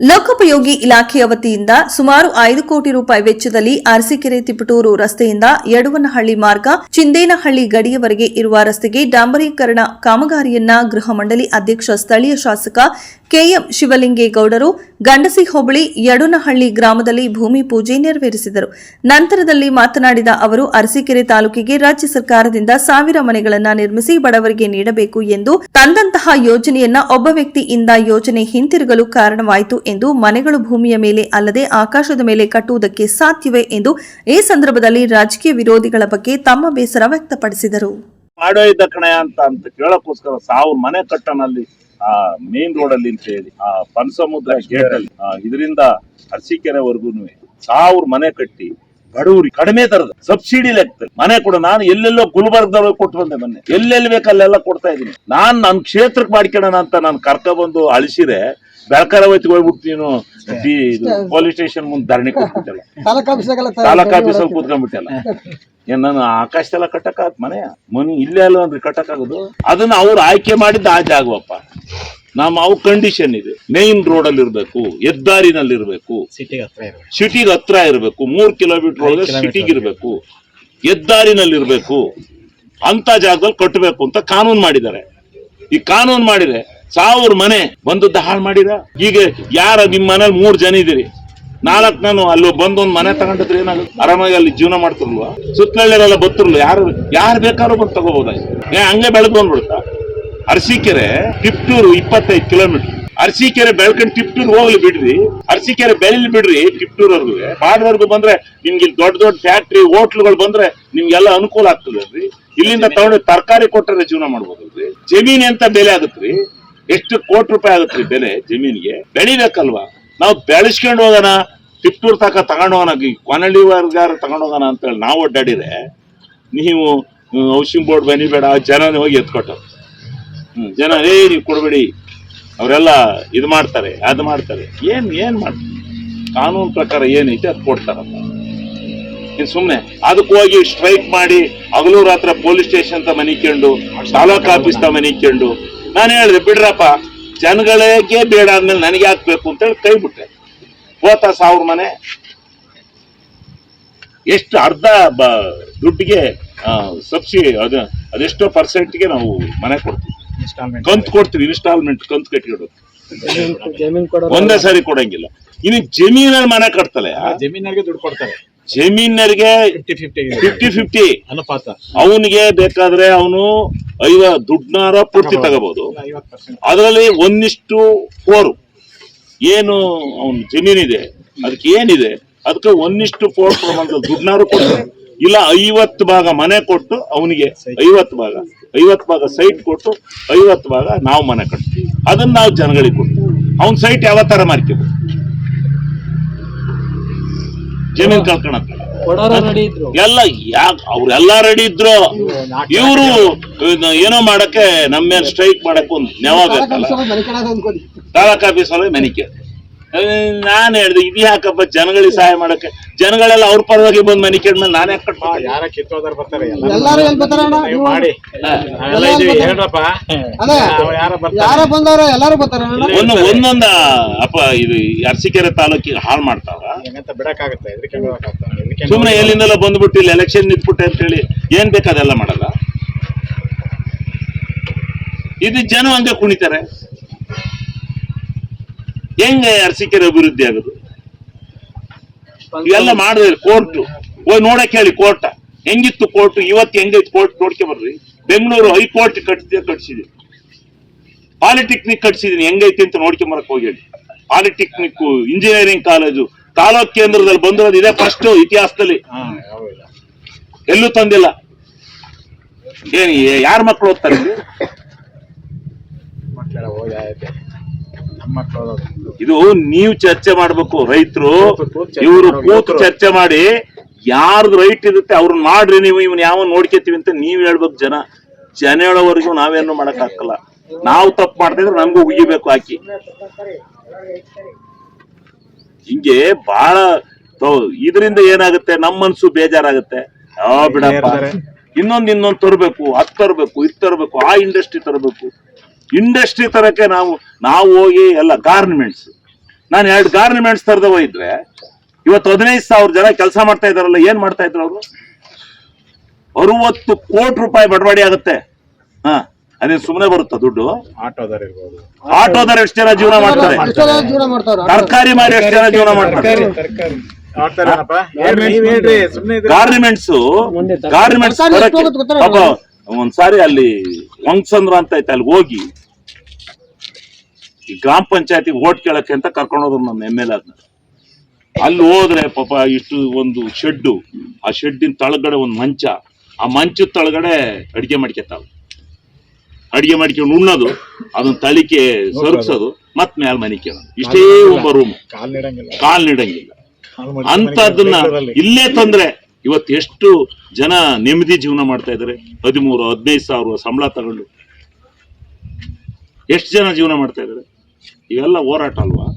ಲೋಕೋಪಯೋಗಿ ಇಲಾಖೆಯ ವತಿಯಿಂದ ಸುಮಾರು ಐದು ಕೋಟಿ ರೂಪಾಯಿ ವೆಚ್ಚದಲ್ಲಿ ಅರಸೀಕೆರೆ ತಿಪಟೂರು ರಸ್ತೆಯಿಂದ ಯಡುವನಹಳ್ಳಿ ಮಾರ್ಗ, ಚಿಂದೇನಹಳ್ಳಿ ಗಡಿಯವರೆಗೆ ಇರುವ ರಸ್ತೆಗೆ ಡಾಂಬರೀಕರಣ ಕಾಮಗಾರಿಯನ್ನ ಗೃಹ ಮಂಡಳಿ ಅಧ್ಯಕ್ಷ ಸ್ಥಳೀಯ ಶಾಸಕ ಕೆಎಂ ಶಿವಲಿಂಗೇಗೌಡರು ಗಂಡಸಿ ಹೋಬಳಿ ಯಡುನಹಳ್ಳಿ ಗ್ರಾಮದಲ್ಲಿ ಭೂಮಿ ಪೂಜೆ ನೆರವೇರಿಸಿದರು. ನಂತರದಲ್ಲಿ ಮಾತನಾಡಿದ ಅವರು, ಅರಸೀಕೆರೆ ತಾಲೂಕಿಗೆ ರಾಜ್ಯ ಸರ್ಕಾರದಿಂದ ಸಾವಿರ ಮನೆಗಳನ್ನು ನಿರ್ಮಿಸಿ ಬಡವರಿಗೆ ನೀಡಬೇಕು ಎಂದು ತಂದಂತಹ ಯೋಜನೆಯನ್ನ ಒಬ್ಬ ವ್ಯಕ್ತಿಯಿಂದ ಯೋಜನೆ ಹಿಂತಿರುಗಲು ಕಾರಣವಾಯಿತು ಎಂದು ಮನೆಗಳು ಭೂಮಿಯ ಮೇಲೆ ಅಲ್ಲದೆ ಆಕಾಶದ ಮೇಲೆ ಕಟ್ಟುವುದಕ್ಕೆ ಸಾಧ್ಯವೇ ಎಂದು ಈ ಸಂದರ್ಭದಲ್ಲಿ ರಾಜಕೀಯ ವಿರೋಧಿಗಳ ಬಗ್ಗೆ ತಮ್ಮ ಬೇಸರ ವ್ಯಕ್ತಪಡಿಸಿದರು. ಅಂತ ಅಂತ ಕೇಳಕ್ಕೋಸ್ಕರ ಸಾವಿರ ಮನೆ ಕಟ್ಟನಲ್ಲಿ ಆ ಮೇನ್ ರೋಡ್ ಅಲ್ಲಿ ಅಂತ ಹೇಳಿ, ಆ ಪನ್ಸಮುದ್ರ ಗೇಟ್ ಅಲ್ಲಿ ಇದರಿಂದ ಅರಸೀಕೆರೆವರೆಗೂ ಸಾವಿರ ಮನೆ ಕಟ್ಟಿ ಬಡವರಿಗೆ ಕಡಿಮೆ ತರದ ಸಬ್ಸಿಡಿ ಲೆಕ್ಕದಲ್ಲಿ ಮನೆ ಕೂಡ. ನಾನು ಎಲ್ಲೆಲ್ಲೋ ಗುಲ್ಬರ್ಗದವ್ರಿಗೆ ಕೊಟ್ಟು ಬಂದೆ ಮೊನ್ನೆ. ಎಲ್ಲೆಲ್ಲಿ ಬೇಕು ಅಲ್ಲೆಲ್ಲ ಕೊಡ್ತಾ ಇದೀನಿ ನಾನ್ ನನ್ ಕ್ಷೇತ್ರಕ್ಕೆ ಮಾಡ್ಕೊಳ್ಳೋಣ ಅಂತ ನಾನು ಕರ್ಕ ಬಂದು ಅಳಿಸಿರೆ ಬೆಳಕರ ಹೋಯ್ತು ಪೊಲೀಸ್ ಸ್ಟೇಷನ್ ಮುಂದೆ ಧರಣಿ ತಾಲೂಕು ತಾಲೂಕ್ ಆಫೀಸಲ್ಲಿ ಕೂತ್ಕೊಂಡ್ಬಿಟ್ಟಲ್ಲ ಏನ್ ನಾನು ಆಕಾಶದೆಲ್ಲ ಕಟ್ಟಕ್ಕ ಮನೆ. ಮನಿ ಇಲ್ಲೇ ಅಲ್ಲ ಅಂದ್ರೆ ಕಟ್ಟಕ್ಕಾಗೋದು ಅದನ್ನ ಅವ್ರು ಆಯ್ಕೆ ಮಾಡಿದ್ದ ಆ ಜಾಗವಪ್ಪ. ನಮ್ಮ ಅವು ಕಂಡೀಷನ್ ಇದೆ. ಮೇನ್ ರೋಡ್ ಅಲ್ಲಿ ಇರ್ಬೇಕು ಹೆದ್ದಾರಿನಲ್ಲಿ ಇರ್ಬೇಕು ಸಿಟಿಗೆ ಹತ್ರ ಇರಬೇಕು. ಸಿಟಿಗೆ ಹತ್ರ ಇರಬೇಕು. ಮೂರ್ ಕಿಲೋಮೀಟರ್ ಒಳಗೆ ಸಿಟಿಗೆ ಇರ್ಬೇಕು ಹೆದ್ದಾರಿನಲ್ಲಿ ಇರ್ಬೇಕು ಅಂತ ಜಾಗದಲ್ಲಿ ಕಟ್ಟಬೇಕು ಅಂತ ಕಾನೂನು ಮಾಡಿದ್ದಾರೆ. ಈ ಕಾನೂನು ಮಾಡಿದ್ರೆ ಸಾವಿರ ಮನೆ ಬಂದದ್ದು ಹಾಳು ಮಾಡಿದ? ಈಗ ಯಾರ ನಿಮ್ಮ ಮನೇಲಿ ಮೂರ್ ಜನ ಇದೀರಿ? ನಾಲ್ಕ್ ನಾನು ಅಲ್ಲಿ ಬಂದೊಂದ್ ಮನೆ ತಗೊಂಡಿದ್ರೆ ಏನಾಗುತ್ತೆ? ಆರಾಮಾಗಿ ಅಲ್ಲಿ ಜೀವನ ಮಾಡ್ತಿರ್ಲ್ವಾ? ಸುತ್ತಲಳ್ಳಿರೆಲ್ಲ ಬತ್ತಿರ್ಲ ಯಾರು ಯಾರು ಬೇಕಾದ್ರೂ ಬಂದು ತಗೋಬೋದಾಯ್ತು ಏ, ಹಂಗೆ ಬೆಳಗ್ಗೆ ಬಂದ್ಬಿಡುತ್ತಾ? ಅರಸೀಕೆರೆ ಟಿಪ್ಟೂರು ಇಪ್ಪತ್ತೈದು ಕಿಲೋಮೀಟರ್ ಅರಸೀಕೆರೆ ಬೆಳ್ಕೊಂಡು ಟಿಪ್ಟೂರ್ ಹೋಗ್ಲಿ ಬಿಡ್ರಿ. ಅರಸೀಕೆರೆ ಬೆಳಿಲಿ ಬಿಡ್ರಿ ಟಿಪ್ಟೂರ್ವರೆಗೂ ಬಾಡ್ವರ್ಗು ಬಂದ್ರೆ ನಿಮ್ಗೆ ದೊಡ್ಡ ದೊಡ್ಡ ಫ್ಯಾಕ್ಟ್ರಿ ಹೋಟ್ಲುಗಳು ಬಂದ್ರೆ ನಿಮ್ಗೆಲ್ಲ ಅನುಕೂಲ ಆಗ್ತದಲ್ರಿ ಇಲ್ಲಿಂದ ತಗೊಂಡು ತರಕಾರಿ ಕೊಟ್ಟರೆ ಜೀವನ ಮಾಡ್ಬೋದಲ್ರಿ? ಜಮೀನ್ ಎಂತ ಬೆಲೆ ಆಗತ್ರಿ? ಎಷ್ಟು ಕೋಟಿ ರೂಪಾಯಿ ಆಗುತ್ತೆ ಬೆಲೆ ಜಮೀನಿಗೆ? ಬೆಳಿಬೇಕಲ್ವಾ ನಾವು ಬೆಳೆಸ್ಕೊಂಡು ಹೋಗೋಣ ಟಿಪ್ಟೂರ್ ತಕ ತಗೊಂಡು ಹೋಗೋಣ, ಈ ಕೊನಳ್ಳಿ ವರ್ಗಾರ ತಗೊಂಡು ಹೋಗೋಣ ಅಂತ ಹೇಳಿ ನಾವು ಒಡ್ಡಾಡಿದ್ರೆ ನೀವು ಹೌಸಿಂಗ್ ಬೋರ್ಡ್ ಬನ್ನಿ ಬೇಡ ಜನ ಹೋಗಿ ಎತ್ಕೊಟ್ಟು. ಹ್ಮ್, ಜನ, ಏ, ನೀವು ಕೊಡಬೇಡಿ. ಅವರೆಲ್ಲ ಇದು ಮಾಡ್ತಾರೆ, ಅದು ಮಾಡ್ತಾರೆ. ಏನ್ ಏನ್ ಮಾಡ್ತಾರೆ? ಕಾನೂನು ಪ್ರಕಾರ ಏನೈತೆ ಅದು ಕೊಡ್ತಾರಲ್ಲ ಇನ್ ಸುಮ್ಮನೆ ಅದಕ್ಕೆ ಹೋಗಿ ಸ್ಟ್ರೈಕ್ ಮಾಡಿ ಹಗಲು ರಾತ್ರ ಪೊಲೀಸ್ ಸ್ಟೇಷನ್ ಅಂತ ಮನಿಕೊಂಡು, ತಾಲೂಕ್ ಆಫೀಸ್ ತ ಮನಿಕೊಂಡು ನಾನು ಹೇಳಿದೆ ಬಿಡ್ರಪ್ಪ ಜನಗಳಿಗೆ ಬೇಡ ಅಂದ್ಮೇಲೆ ನನಗೆ ಹಾಕ್ಬೇಕು ಅಂತೇಳಿ ಕೈ ಬಿಟ್ಟೆ. ಹೋತ ಸಾವಿರ ಮನೆ. ಎಷ್ಟು ಅರ್ಧ ಬ ದುಡ್ಡಿಗೆ ಸಬ್ಸಿಡಿ ಅದು ಅದೆಷ್ಟೋ ಪರ್ಸೆಂಟ್ಗೆ ನಾವು ಮನೆ ಕೊಡ್ತೀವಿ. ಇನ್ಸ್ಟಾಲ್ಮೆಂಟ್ ಕಂತು ಕೊಡ್ತೀವಿ ಇನ್ಸ್ಟಾಲ್ಮೆಂಟ್ ಕಂತು ಕಟ್ಟಿಡು ಜಮೀನ್ ಕೊಡೋ ಒಂದೇ ಸಾರಿ ಕೊಡಂಗಿಲ್ಲ. ಇನ್ನು ಜಮೀನಲ್ಲಿ ಮನೆ ಕಟ್ತಲೆ ಜಮೀನಿಗೆ ದುಡ್ಡು ಕೊಡ್ತಾರೆ. ಜಮೀನರಿಗೆ ಫಿಫ್ಟಿ ಫಿಫ್ಟಿ ಅನುಪಾತ. ಅವನಿಗೆ ಬೇಕಾದ್ರೆ ಅವನು ಐವ ದುಡ್ನಾರ ಪೂರ್ತಿ ತಗೋಬಹುದು ಅದರಲ್ಲಿ ಒಂದಿಷ್ಟು ಫೋರು. ಏನು ಅವನ ಜಮೀನಿದೆ ಅದಕ್ಕೆ ಏನಿದೆ ಅದಕ್ಕೆ ಒಂದಿಷ್ಟು ಫೋರ್ ಪ್ರಮಾಣದ ದುಡ್ನಾರು ಕೊಟ್ಟು ಇಲ್ಲ ಐವತ್ತು ಭಾಗ ಮನೆ ಕೊಟ್ಟು ಅವನಿಗೆ ಐವತ್ತು ಭಾಗ ಐವತ್ತು ಭಾಗ ಸೈಟ್ ಕೊಟ್ಟು ಐವತ್ತು ಭಾಗ ನಾವು ಮನೆ ಕಟ್ತೀವಿ. ಅದನ್ನ ನಾವು ಜನಗಳಿಗೆ ಕೊಡ್ತೀವಿ. ಅವನ್ ಸೈಟ್ ಯಾವ ತರ ಮಾರ್ಕೋಬಹುದು ಜಮೀನ್ ಇದ್ರು. ಎಲ್ಲ ಯಾಕೆ ಅವ್ರೆಲ್ಲ ರೆಡಿ ಇದ್ರು? ಇವ್ರು ಏನೋ ಮಾಡಕ್ಕೆ ನಮ್ಮ ಮೇಲೆ ಸ್ಟ್ರೈಕ್ ಮಾಡಕ್ಕೆ ಒಂದು ನೆವ ಬೇಕಲ್ಲ. ಕಡೆ ಆಫೀಸ್ ಒಳಗೆ ಮನಿಕೆ ನಾನು ಹೇಳ್ದೆ ಇದು ಯಾಕಪ್ಪ ಜನಗಳಿಗೆ ಸಹಾಯ ಮಾಡಕ್ಕೆ. ಜನಗಳೆಲ್ಲ ಅವ್ರ ಪರವಾಗಿ ಬಂದು ಮನೆ ಕೇಳ್ಮೇಲೆ ನಾನೇ ಕಟ್ಬೇಕು ಯಾರ ಕಿತ್ತೋದಾರ ಬರ್ತಾರೆ? ಎಲ್ಲಾರು ಎಲ್ಲಿ ಬರ್ತಾರ ಅಣ್ಣ? ನೀವು ಮಾಡಿ. ನಾವೆಲ್ಲ ಇದೀವಿ ಹೇಳ್ರಪ್ಪ. ಅದೇ ನಾವು ಯಾರ ಬರ್ತಾರೆ? ಯಾರ ಬಂದವ್ರ ಎಲ್ಲಾರು ಬರ್ತಾರ ಅಣ್ಣ? ಒಂದು ಒಂದೊಂದ ಅಪ್ಪ ಇದು ಅರಸೀಕೆರೆ ತಾಲೂಕಿಗೆ ಹಾಳು ಮಾಡ್ತಾವ ಹೆಂಗಂತ ಬಿಡಕ್ಕಾಗತ್ತೆ? ಇದಕ್ಕೆ ಬಿಡಕ್ಕಾಗತ್ತೆ? ಸುಮ್ಮನೆ ಎಲ್ಲಿಂದೆಲ್ಲ ಬಂದ್ಬಿಟ್ಟು ಇಲ್ಲಿ ಎಲೆಕ್ಷನ್ ನಿಂತ್ಬಿಟ್ಟೆ ಅಂತ ಹೇಳಿ ಏನ್ ಬೇಕಾದೆಲ್ಲ ಮಾಡಲ್ಲ? ಇದು ಜನ ಹಂಗೆ ಕುಣಿತಾರೆ. ಹೆಂಗೆ ಅರಸಿಕೆರೆ ಅಭಿವೃದ್ಧಿ ಆಗುದು? ಇವೆಲ್ಲ ಮಾಡಿದ್ರೆ ಕೋರ್ಟ್ ಹೋಗಿ ನೋಡಕ್ ಹೇಳಿ ಕೋರ್ಟ್ ಹೆಂಗಿತ್ತು ಕೋರ್ಟ್ ಇವತ್ತು ಹೆಂಗೈತಿ ಕೋರ್ಟ್ ನೋಡ್ಕೆ ಬರ್ರಿ. ಬೆಂಗಳೂರು ಹೈಕೋರ್ಟ್ ಕಟ್ಟಿದ ಕಟ್ಸಿದೆ. ಪಾಲಿಟೆಕ್ನಿಕ್ ಕಟ್ಸಿದೀನಿ. ಹೆಂಗೈತಿ ಅಂತ ನೋಡ್ಕೊಂಬರಕ್ ಹೋಗಿ ಹೇಳಿ ಪಾಲಿಟೆಕ್ನಿಕ್ ಇಂಜಿನಿಯರಿಂಗ್ ಕಾಲೇಜು ತಾಲೂಕ್ ಕೇಂದ್ರದಲ್ಲಿ ಬಂದಿರೋದು ಇದೆ ಫಸ್ಟ್ ಇತಿಹಾಸದಲ್ಲಿ. ಎಲ್ಲೂ ತಂದಿಲ್ಲ. ಏನ್, ಯಾರ ಮಕ್ಕಳು ಓದ್ತಾರೆ? ಇದು ನೀವು ಚರ್ಚೆ ಮಾಡ್ಬೇಕು ರೈತರು ಇವರು. ಕೂತು ಚರ್ಚೆ ಮಾಡಿ ಯಾರ್ದು ರೈಟ್ ಇರುತ್ತೆ ಅವ್ರನ್ನ ಮಾಡ್ರಿ ನೀವು ಇವನ್ ಯಾವ ನೋಡ್ಕೊತೀವಿ ಅಂತ ನೀವ್ ಹೇಳ್ಬೇಕು ಜನ. ಜನ ಹೇಳೋವರೆಗೂ ನಾವೇನು ಮಾಡಕ್ ಹಾಕಲ್ಲ. ನಾವು ತಪ್ಪು ಮಾಡ್ತಾ ಇದ್ರೆ ನಮಗೂ ಉಗಿಬೇಕು ಹಾಕಿ. ಹಿಂಗೆ ಬಹಳ ಇದರಿಂದ ಏನಾಗುತ್ತೆ? ನಮ್ಮ ಮನ್ಸು ಬೇಜಾರಾಗುತ್ತೆ. ಆ ಬಿಡಪ್ಪ. ಇನ್ನೊಂದ್ ಇನ್ನೊಂದ್ ತರಬೇಕು ಅದ್ ತರಬೇಕು ಇದ್ ತರಬೇಕು ಆ ಇಂಡಸ್ಟ್ರಿ ತರಬೇಕು. ಇಂಡಸ್ಟ್ರಿ ತರಕ್ಕೆ ನಾವು ನಾವು ಹೋಗಿ ಎಲ್ಲ ಗಾರ್ಮೆಂಟ್ಸ್ ನಾನು ಎರಡು ಗಾರ್ಮೆಂಟ್ಸ್ ತರದ ಹೋಗಿದ್ರೆ ಇವತ್ತು ಹದಿನೈದು ಸಾವಿರ ಜನ ಕೆಲಸ ಮಾಡ್ತಾ ಇದಾರಲ್ಲ ಏನ್ ಮಾಡ್ತಾ ಇದ್ರು ಅವರು? ಅರವತ್ತು ಕೋಟಿ ರೂಪಾಯಿ ಬಡವಾಡಿ ಆಗುತ್ತೆ. ಹಾ ಅದೇ ಸುಮ್ಮನೆ ಬರುತ್ತಾ ದುಡ್ಡು? ಆಟೋದಾರ ಆಟೋದವ್ರು ಎಷ್ಟು ಜನ ಜೀವನ ಮಾಡ್ತಾರೆ? ತರಕಾರಿ ಮಾರಿ ಎಷ್ಟು ಜನ ಜೀವನ ಮಾಡ್ತಾರೆ? ಗಾರ್ಮೆಂಟ್ಸ್ ಗಾರ್ಮೆಂಟ್ಸ್ ಒಂದ್ಸಾರಿ ಅಲ್ಲಿ ವಂಗ್ಸಂದ್ರ ಅಂತ ಐತೆ ಅಲ್ಲಿ ಹೋಗಿ ಈ ಗ್ರಾಮ ಪಂಚಾಯತಿ ಓಟ್ ಕೇಳಕ್ಕೆ ಅಂತ ಕರ್ಕೊಂಡೋದ್ರು ನಮ್ಮ ಎಂ ಎಲ್ ಅದನ್ನ ಅಲ್ಲಿ ಹೋದ್ರೆ ಪಾಪ ಇಷ್ಟು ಒಂದು ಶೆಡ್ಡು ಆ ಶೆಡ್ಡಿನ ತಳಗಡೆ ಒಂದು ಮಂಚ ಆ ಮಂಚದ ತಳಗಡೆ ಅಡಿಗೆ ಮಾಡ್ಕೊತಾವ. ಅಡಿಗೆ ಮಾಡ್ಕೊಂಡು ಉಣ್ಣೋದು ಅದನ್ನ ತಳಿಕೆ ಸರ್ಗ್ಸೋದು ಮತ್ ಮ್ಯಾಲ್ ಮನೆ ಕೇಳೋದು. ಇಷ್ಟೇ ಒಬ್ಬ ರೂಮ್ ಕಾಲ್ ನೀಡಂಗಿಲ್ಲ ಅಂತದನ್ನ ಇಲ್ಲೇ ತಂದ್ರೆ ಇವತ್ತು ಎಷ್ಟು ಜನ ನೆಮ್ಮದಿ ಜೀವನ ಮಾಡ್ತಾ ಇದಾರೆ. ಹದಿಮೂರು ಹದಿನೈದು ಸಾವಿರ ಸಂಬಳ ತಗೊಂಡು. ಎಷ್ಟು ಜನ ಜೀವನ ಮಾಡ್ತಾ ಇದಾರೆ? ಇವೆಲ್ಲ ಹೋರಾಟ ಅಲ್ವಾ